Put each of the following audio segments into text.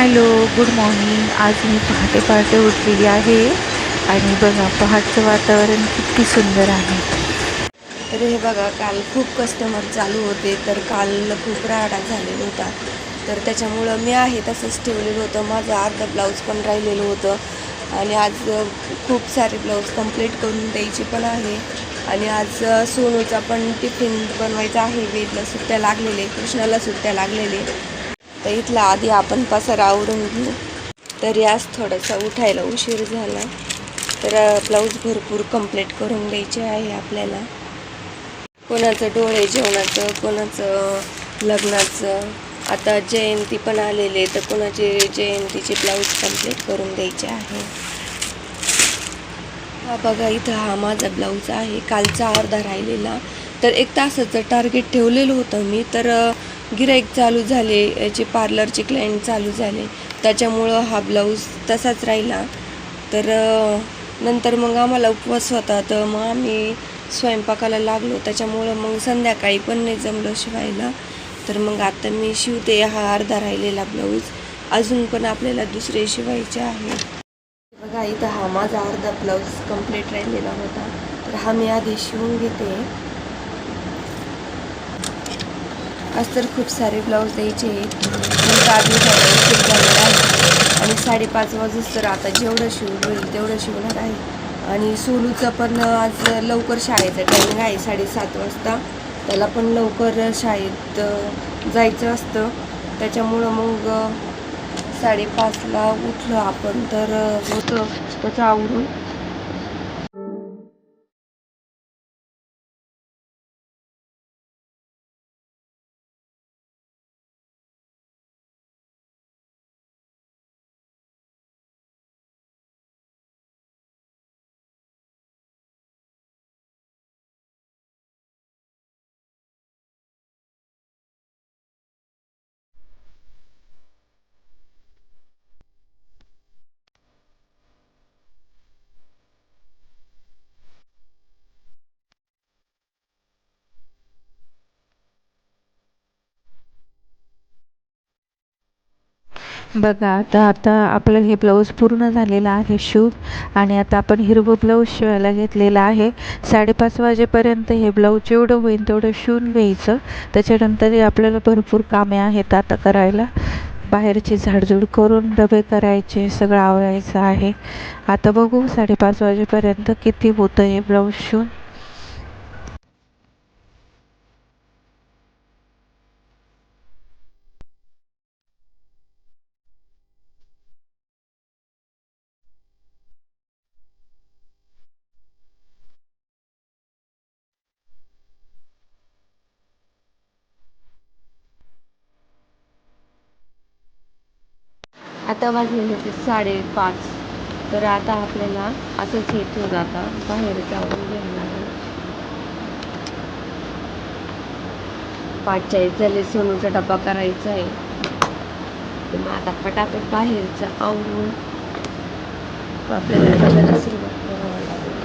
Hello good morning. आज मी पहाटे पहाटे उठलेली आहे आणि बघा पहाटचं वातावरण किती सुंदर आहे. तर हे बघा काल खूप कस्टमर चालू होते तर काल खूप राडा झालेला होता. तर त्याच्यामुळं मी आहे तसंच ठेवलेलं होतं. माझं अर्धं ब्लाऊज पण राहिलेलं होतं. आणि आज खूप सारे ब्लाऊज कंप्लीट करून द्यायचे पण आहे. आणि आज सोनूचा पण टिफिन बनवायचा आहे. वेदला सुट्ट्या लागलेले कृष्णाला सुट्ट्या लागलेले तर इथला आधी आपण पसारा आवरून घेऊ. तरी आज थोडासा उठायला उशीर झाला. तर ब्लाऊज भरपूर कंप्लीट करून द्यायचे आहे आपल्याला. कोणाचं डोळे जेवणाचं कोणाचं लग्नाचं. आता जयंती पण आलेले तर कोणाचे जयंतीचे ब्लाऊज कंप्लीट करून द्यायचे आहे. हा बघा इथं हा माझा ब्लाऊज आहे. कालचा अर्धा राहिलेला. तर एक तासाचं टार्गेट ठेवलेलं होतं मी. तर गिराईक चालू झाले याचे पार्लरचे क्लायंट चालू झाले. त्याच्यामुळं हा ब्लाऊज तसाच राहिला. तर नंतर मग आम्हाला उपवास होता. तर मग आम्ही स्वयंपाकाला लागलो. त्याच्यामुळं मग संध्याकाळी पण नाही जमलं शिवायला. तर मग आता मी शिवते हा अर्धा राहिलेला ब्लाऊज अजून पण आपल्याला दुसरे शिवायचे आहे. बघा इथं हा माझा अर्धा ब्लाऊज कंप्लीट राहिलेला होता. तर हा मी आधी शिवून घेते. आज तर खूप सारे ब्लाऊज द्यायचे आहेत. नंतर झालं झालेला आहे. आणि साडेपाच वाजूस तर आता जेवढं शिवून होईल तेवढं शिवणार आहे. आणि सोलूचं पण आज लवकर शाळेचं टायमिंग आहे साडेसात वाजता. त्याला पण लवकर शाळेत जायचं असतं. त्याच्यामुळं मग साडेपाचला उठलो आपण तर होतं त्याचं आवरून. बघा आता आता आपलं हे ब्लाऊज पूर्ण झालेलं आहे शूट आणि आता आपण हिरवं ब्लाऊज शिवायला घेतलेलं आहे. साडेपाच वाजेपर्यंत हे ब्लाऊज जेवढं होईल तेवढं शिवून घ्यायचं. त्याच्यानंतर आपल्याला भरपूर कामे आहेत आता करायला. बाहेरची झाडझूड करून डबे करायचे सगळं आवरायचं आहे. आता बघू साडेपाच वाजेपर्यंत किती होतं हे ब्लाऊज शिवून. आता वाजलेले होते साडेपाच. तर आता आपल्याला असंच इथून आता बाहेर जाऊन घ्यावं लागेल. पाचच्या एक झाले सोनूचा डबा करायचा आहे. तर मग आता पटापट बाहेरचं आवरून आपल्याला डब्याला सुरुवात करावं लागेल.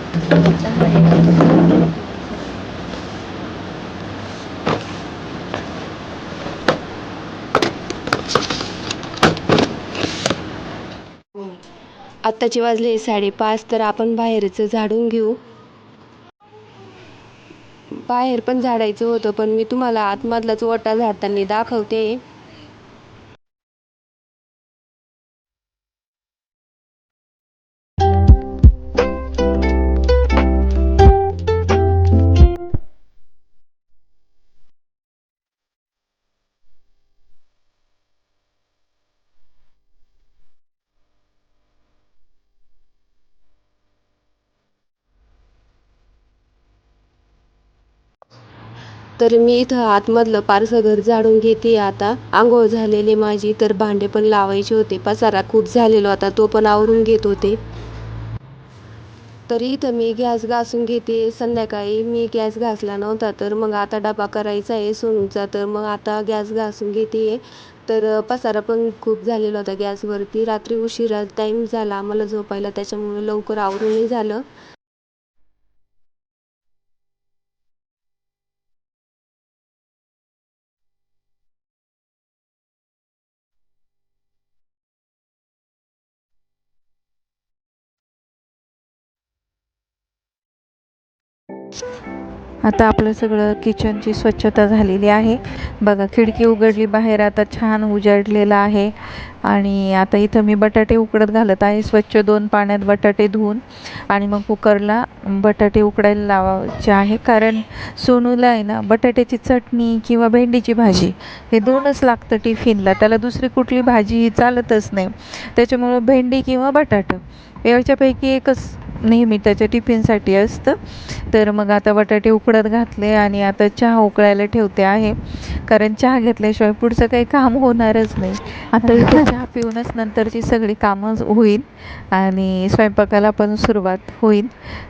आत्ताचे वाजले साडेपाच तर आपण बाहेरचं झाडून घेऊ. बाहेर पण झाडायचं होतं पण मी तुम्हाला आतमधलाच ओटा झाडताना दाखवते. तर मी इथं आतमधलं पारसं घर झाडून घेते आता. आंघोळ झालेली माझी तर भांडे पण लावायचे होते. पसारा खूप झालेला होता तो पण आवरून घेत होते. तरी इथं मी गॅस घासून घेते. संध्याकाळी मी गॅस घासला नव्हता तर मग आता डबा करायचा आहे सोनूचा. तर मग आता गॅस घासून घेते. तर पसारा पण खूप झालेला होता गॅसवरती. रात्री उशिरा टाईम झाला आम्हाला झोपायला. त्याच्यामुळे लवकर आवरूनही झालं. आता आपलं सगळं किचनची स्वच्छता झालेली आहे. बघा खिडकी उघडली बाहेर आता छान उजाडलेलं आहे. आणि आता इथं मी बटाटे उकडत घालत आहे. स्वच्छ दोन पाण्यात बटाटे धुवून आणि मग कुकरला बटाटे उकडायला लावायचे आहे. कारण सोनूला आहे ना बटाट्याची चटणी किंवा भेंडीची भाजी हे दोनच लागतं टिफिनला. त्याला दुसरी कुठली भाजी ही चालतच नाही. त्याच्यामुळं भेंडी किंवा बटाटं याच्यापैकी एकच नेहमी त्याच्या टिफिनसाठी असतं. तर मग आता बटाटे उकडत घातले आणि आता चहा उकळायला ठेवते आहे. कारण चहा घेतल्याशिवाय पुढचं काही काम होणारच नाही. आता इथे चहा पिऊनच नंतरची सगळी कामं होईल आणि स्वयंपाकाला पण सुरुवात होईल.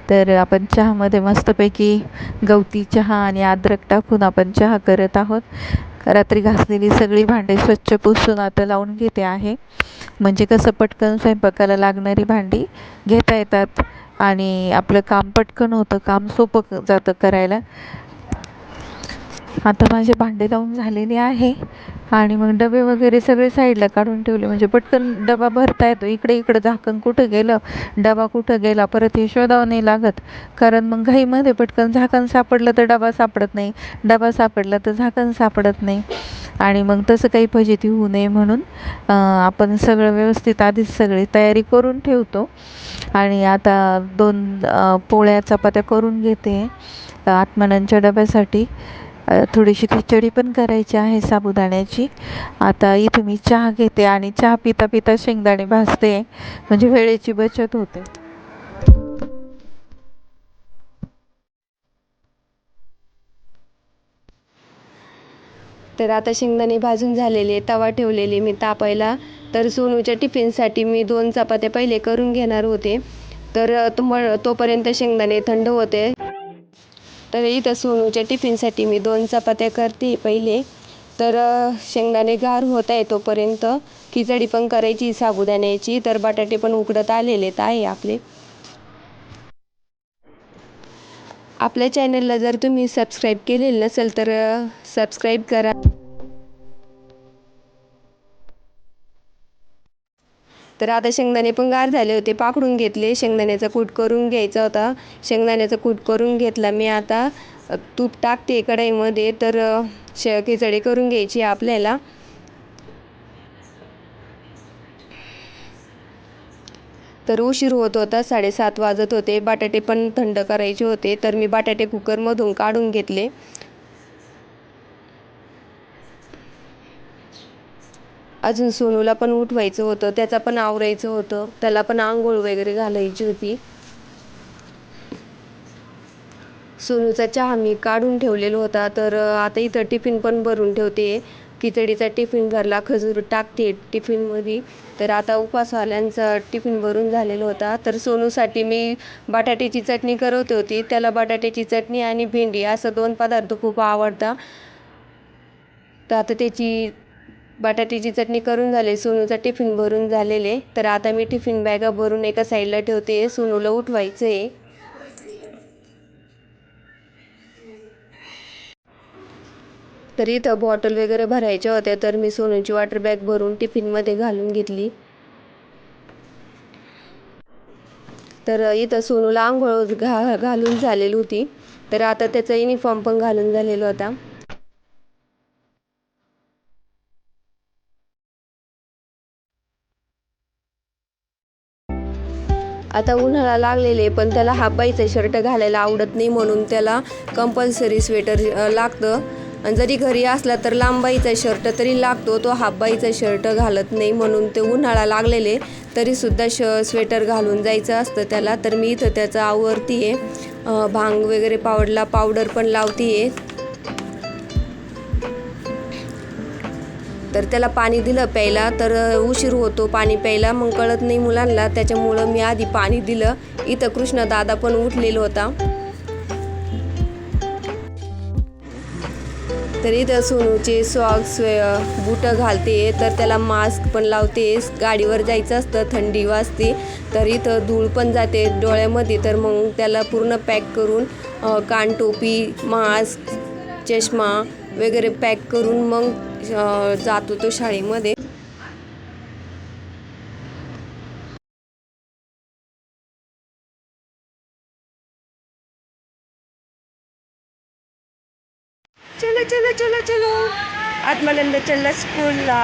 तर आपण चहामध्ये मस्तपैकी गवती चहा आणि अद्रक टाकून आपण चहा करत आहोत. रात्री घासलेली सगळी भांडी स्वच्छ पुसून आता लावून घेते आहे. म्हणजे कसं पटकन स्वयंपाकाला लागणारी भांडी घेता येतात आणि आपलं काम पटकन होतं काम सोपं जातं करायला. आता माझे भांडे लावून झालेले आहे आणि मग डबे वगैरे सगळे साईडला काढून ठेवले. म्हणजे पटकन डबा भरता येतो. इकडे इकडं झाकण कुठं गेलं डबा कुठं गेला परत हे शोधावं नाही लागत. कारण मग घाईमध्ये पटकन झाकण सापडलं तर डबा सापडत नाही. डबा सापडला तर झाकण सापडत नाही. आणि मग तसं काही फजिती होऊ नये म्हणून आपण सगळं व्यवस्थित आधीच सगळी तयारी करून ठेवतो. आणि आता दोन पोळ्या चपात्या करून घेते. अं, आत्मानांच्या डब्यासाठी. थोडीशी खिचडी पण करायची आहे साबुदाण्याची. आता इथे मी चहा घेते आणि चहा पिता पिता शेंगदाणे भाजते. म्हणजे वेळेची बचत होते. तर आता शेंगदाणे भाजून झालेले तवा ठेवलेले मी तापायला. तर सोनूच्या टिफिनसाठी मी दोन चपात्या पहिले करून घेणार होते. तर अ, तुम तोपर्यंत शेंगदाणे थंड होते. तर इथं सोनूच्या टिफिनसाठी मी दोन चपात्या करते पहिले. तर शेंगदाणे गार होत आहे तोपर्यंत खिचडी पण करायची साबुदाण्याची. तर बटाटे पण उकडत आलेलेत आहे आपले. आपल्या चॅनलला जर तुम्ही सबस्क्राईब केलेलं नसेल तर सबस्क्राईब करा. तर आता शेंगदाणे पण गार झाले होते पाकडून घेतले. शेंगदाण्याचा कूट करून घ्यायचा होता. शेंगदाण्याचा कूट करून घेतला मी आता. तूप टाकते कढईमध्ये तर शे श खिचडी करून घ्यायची आपल्याला. तर उशीर होत होता साडेसात वाजत होते. बटाटे पण थंड करायचे होते तर मी बटाटे कुकरमधून काढून घेतले. अजून सोनूला पण उठवायचं होतं त्याचा पण आवरायचं होतं त्याला पण आंघोळ वगैरे घालायची होती. सोनूचा चहा मी काढून ठेवलेला होता तर आता इथं टिफिन पण भरून ठेवते. खिचडीचा टिफिन भरला खजूर टाकते टिफिनमध्ये. तर आता उपवासवाल्यांचा टिफिन भरून झालेला होता. तर सोनूसाठी मी बटाट्याची चटणी करत होती. त्याला बटाट्याची चटणी आणि भेंडी असं दोन पदार्थ खूप आवडतात तर आता त्याची बटाट्याची चटणी करून झाली सोनूचा टिफिन भरून झालेले. तर आता मी टिफिन बॅगा भरून एका साईडला ठेवते. सोनूला उठवायचं आहे तर इथं बॉटल वगैरे भरायच्या होत्या तर मी सोनूची वॉटर बॅग भरून टिफिनमध्ये घालून घेतली. तर इथं सोनूला आंघोळ घा घालून झालेली होती. तर आता त्याचा युनिफॉर्म पण घालून झालेला होता आता उन्हाळा लागलेले पण त्याला हाफ शर्ट घालायला आवडत नाही म्हणून त्याला कंपल्सरी स्वेटर लागतं. आणि जरी घरी असला तर लांबाईचा शर्ट तरी लागतो तो हाबाईचा शर्ट घालत नाही म्हणून ते उन्हाळा लागलेले तरीसुद्धा श स्वेटर घालून जायचं असतं त्याला. तर मी इथं त्याचं आवडती आहे भांग वगैरे पावडला पावडर पण लावती आहे तर त्याला पाणी दिलं प्यायला. तर उशीर होतो पाणी प्यायला. मग कळत नाही मुलांना. त्याच्यामुळं मी आधी पाणी दिलं. इथं कृष्ण दादा पण उठलेला होता. तर इथं सोनूचे सॉक्स बुटं घालते. तर त्याला मास्क पण लावते. गाडीवर जायचं असतं. थंडी वाजते. तर इथं धूळ पण जाते डोळ्यामध्ये. तर मग त्याला पूर्ण पॅक करून कानटोपी मास्क चष्मा वगैरे पॅक करून मग जातो तो शाळेमध्ये. चलो चलो चलो चलो. आत्मानंद चलला स्कूलला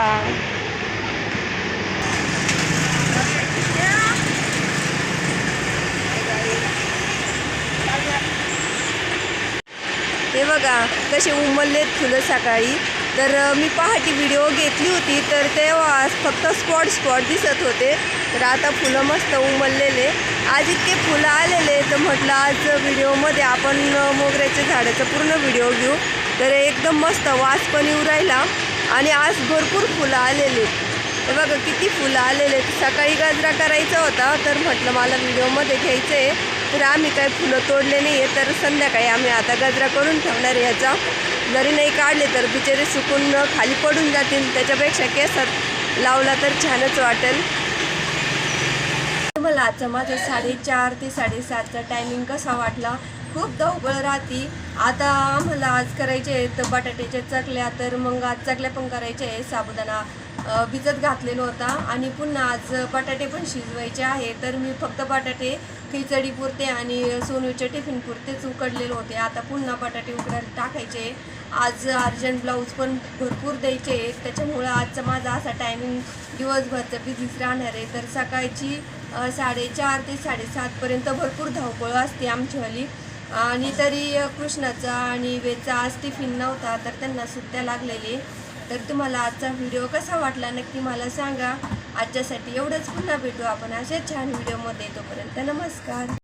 हे बघा कसे उमललेत फुलं सकाळी. तर मी पहाटे व्हिडिओ घेतली होती तर तेव्हा फक्त स्पॉट स्पॉट दिसत होते. तर आता फुलं मस्त उमललेले. आज इतके फुलं आलेले तर म्हटलं आज व्हिडिओमध्ये आपण मोगऱ्याच्या झाडाचा पूर्ण व्हिडिओ घेऊ. तर एकदम मस्त वास पण येऊ राहिला आणि आज भरपूर फुलं आलेले तर बघा किती फुलं आलेले सकाळी गजरा करायचा होता तर म्हटलं मला व्हिडिओमध्ये घ्यायचं आहे तर आम्ही काही फुलं तोडले नाही आहे तर संध्याकाळी आम्ही आता गजरा करून ठेवणार आहे याचा. जरी नाही काढले तर बिचारे सुकून खाली पडून जातील. त्याच्यापेक्षा केसात लावला तर छानच वाटेल. मला आजचा माझा साडेचार ते साडेसातचा टायमिंग कसा वाटला? खूप धावपळ राहते. आता आम्हाला आज करायचे आहेत बटाट्याच्या चकल्या तर मग आज चकल्या पण करायच्या आहेत. साबुदाणा भिजत घातलेला होता. आणि पुन्हा आज बटाटे पण शिजवायचे आहे. तर मी फक्त बटाटे खिचडी पुरते आणि सोनूच्या टिफिन पुरतेच उकडलेले होते. आता पुन्हा बटाटे उकडायला टाकायचे. आज अर्जंट ब्लाऊज पण भरपूर द्यायचे. आहेत त्याच्यामुळं आजचा माझा असा टायमिंग दिवसभरचं बिझीच राहणार आहे. तर सकाळची साडेचार ते साडेसातपर्यंत भरपूर धावपळ असते आमचीवाली आणि तरी कृष्णाचा आणि वेचा आज टिफिन नव्हता तर त्यांना सुट्ट्या लागलेली. तर तुम्हाला आजचा व्हिडिओ कसा वाटला नक्की मला सांगा. आजच्यासाठी एवढंच. पुन्हा भेटू आपण अशाच छान व्हिडिओमध्ये तोपर्यंत नमस्कार.